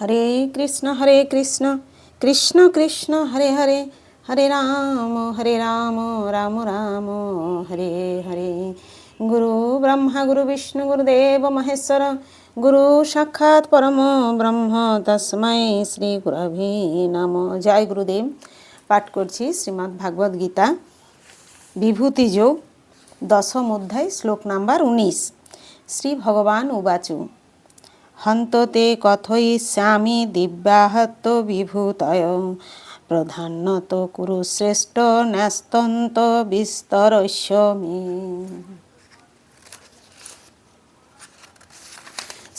হরে কৃষ্ণ হরে কৃষ্ণ কৃষ্ণ কৃষ্ণ, হরে হরে হরে রাম হরে রাম রাম রাম, হরে হরে। গুরু ব্রহ্মা, গুরু বিষ্ণু, গুরুদেব, মহেশ্বর, গুরু সাক্ষাৎ পরম ব্রহ্ম, তস্মৈ শ্রী গুরভি নম। জয় গুরুদেব। পাঠ করছি শ্রীমদ্ ভাগবত গীতা, বিভূতি যোগ, দশম অধ্যায়, শ্লোক নাম্বার উনিশ। শ্রী ভগবান উবাচু। হন্ততে কথয়িষ্যামি দিব্যাহত বিভূতয়। প্রধানত কুরু শ্রেষ্ঠ ন্যস্তন্ত বিস্তরস্য মে।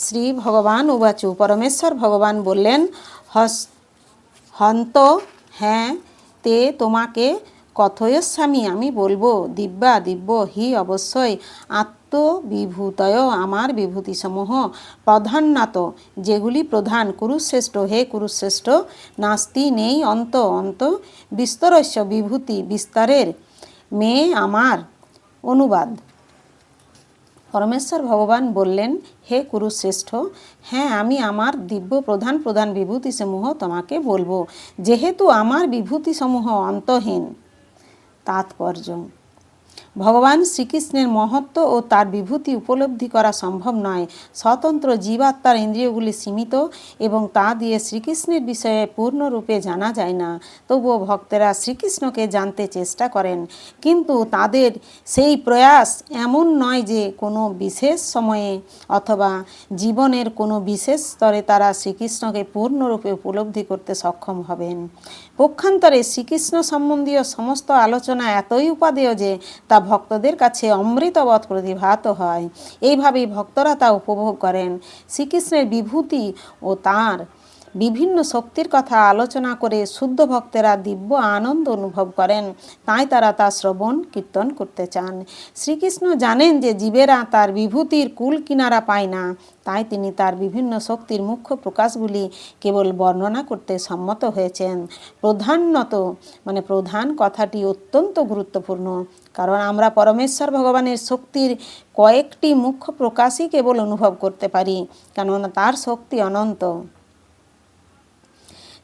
শ্রী ভগবান উবাচু। পরমেশ্বর ভগবান বললেন, হস হন্ত হ্যাঁ তে তোমাকে কথয়স্বামী আমি বলব, দিব্যা, দিব্য, হি অবশ্যই। আত্মবিভূতয় আমার বিভূতিসমূহ। প্রধান্যাত যেগুলি প্রধান। কুরুশ্রেষ্ঠ, হে কুরুশ্রেষ্ঠ, নাস্তি নেই অন্ত অন্ত। বিস্তরস্য বিভূতি বিস্তারের মেয়ে আমার। অনুবাদ। পরমেশ্বর ভগবান বললেন, হে কুরুশ্রেষ্ঠ হ্যাঁ আমি আমার দিব্য প্রধান প্রধান বিভূতিসমূহ তোমাকে বলব। যেহেতু আমার বিভূতিসমূহ অন্তহীন तात्पर्य ভগবান শ্রীকৃষ্ণের মহত্ব ও তার বিভূতি উপলব্ধি করা সম্ভব নয়। স্বতন্ত্র জীবাত্মার ইন্দ্রিয়গুলি সীমিত এবং তা দিয়ে শ্রীকৃষ্ণের বিষয়ে পূর্ণরূপে জানা যায় না। তবুও ভক্তেরা শ্রীকৃষ্ণকে জানতে চেষ্টা করেন। কিন্তু তাদের সেই প্রয়াস এমন নয় যে কোনো বিশেষ সময়ে অথবা জীবনের কোনো বিশেষ স্তরে তারা শ্রীকৃষ্ণকে পূর্ণরূপে উপলব্ধি করতে সক্ষম হবেন। পক্ষান্তরে শ্রীকৃষ্ণ সম্বন্ধীয় সমস্ত আলোচনা এতই উপাদেয় যে তা ভক্তদের কাছে অমৃতবৎ প্রতিভাত হয়। এইভাবেই ভক্তরা তা উপভোগ করেন। শ্রীকৃষ্ণের বিভূতি ও তার বিভিন্ন শক্তির কথা আলোচনা করে শুদ্ধ ভক্তেরা দিব্য আনন্দ অনুভব করেন। তাই তারা তা শ্রবণ, কীর্তন করতে চান। শ্রীকৃষ্ণ জানেন যে জীবেরা তার বিভূতির কুল কিনারা পায় না। তাই তিনি তার বিভিন্ন শক্তির মুখ্য প্রকাশগুলি কেবল বর্ণনা করতে সম্মত হয়েছেন। প্রধানত মানে প্রধান কথাটি অত্যন্ত গুরুত্বপূর্ণ। কারণ আমরা পরমেশ্বর ভগবানের শক্তির কয়েকটি মুখ্য প্রকাশই কেবল অনুভব করতে পারি। কেননা তার শক্তি অনন্ত।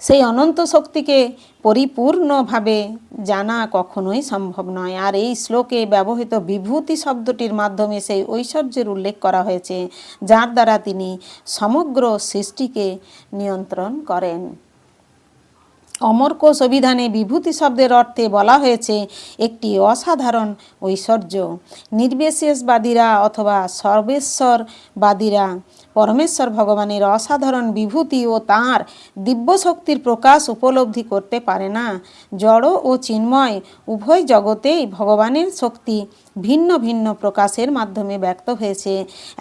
সেই অনন্ত শক্তিকে পরিপূর্ণভাবে জানা কখনোই সম্ভব নয়। আর এই শ্লোকে ব্যবহৃত বিভূতি শব্দটির মাধ্যমে সেই ঐশ্বর্যের উল্লেখ করা হয়েছে, যার দ্বারা তিনি সমগ্র সৃষ্টিকে নিয়ন্ত্রণ করেন। অমরকোষ অভিধানে বিভূতি শব্দের অর্থে বলা হয়েছে, একটি অসাধারণ ঐশ্বর্য। নির্বিশেষবাদীরা অথবা সর্বেশ্বরবাদীরা পরমেশ্বর ভগবানের অসাধারণ বিভূতি ও তাঁর দিব্য শক্তির প্রকাশ উপলব্ধি করতে পারে না। জড় ও চিন্ময় উভয় জগতেই ভগবানের শক্তি ভিন্ন ভিন্ন প্রকাশের মাধ্যমে ব্যক্ত হয়েছে।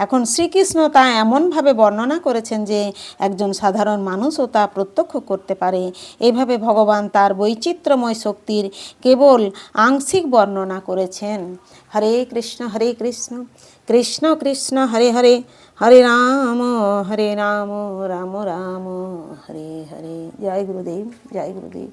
এখন শ্রীকৃষ্ণ তা এমনভাবে বর্ণনা করেছেন যে একজন সাধারণ মানুষও তা প্রত্যক্ষ করতে পারে। এভাবে ভগবান তার বৈচিত্র্যময় শক্তির কেবল আংশিক বর্ণনা করেছেন। হরে কৃষ্ণ হরে কৃষ্ণ কৃষ্ণ কৃষ্ণ, হরে হরে। হরে রাম হরে রাম রাম রাম হরে হরে জয় গুরুদেব জয় গুরুদেব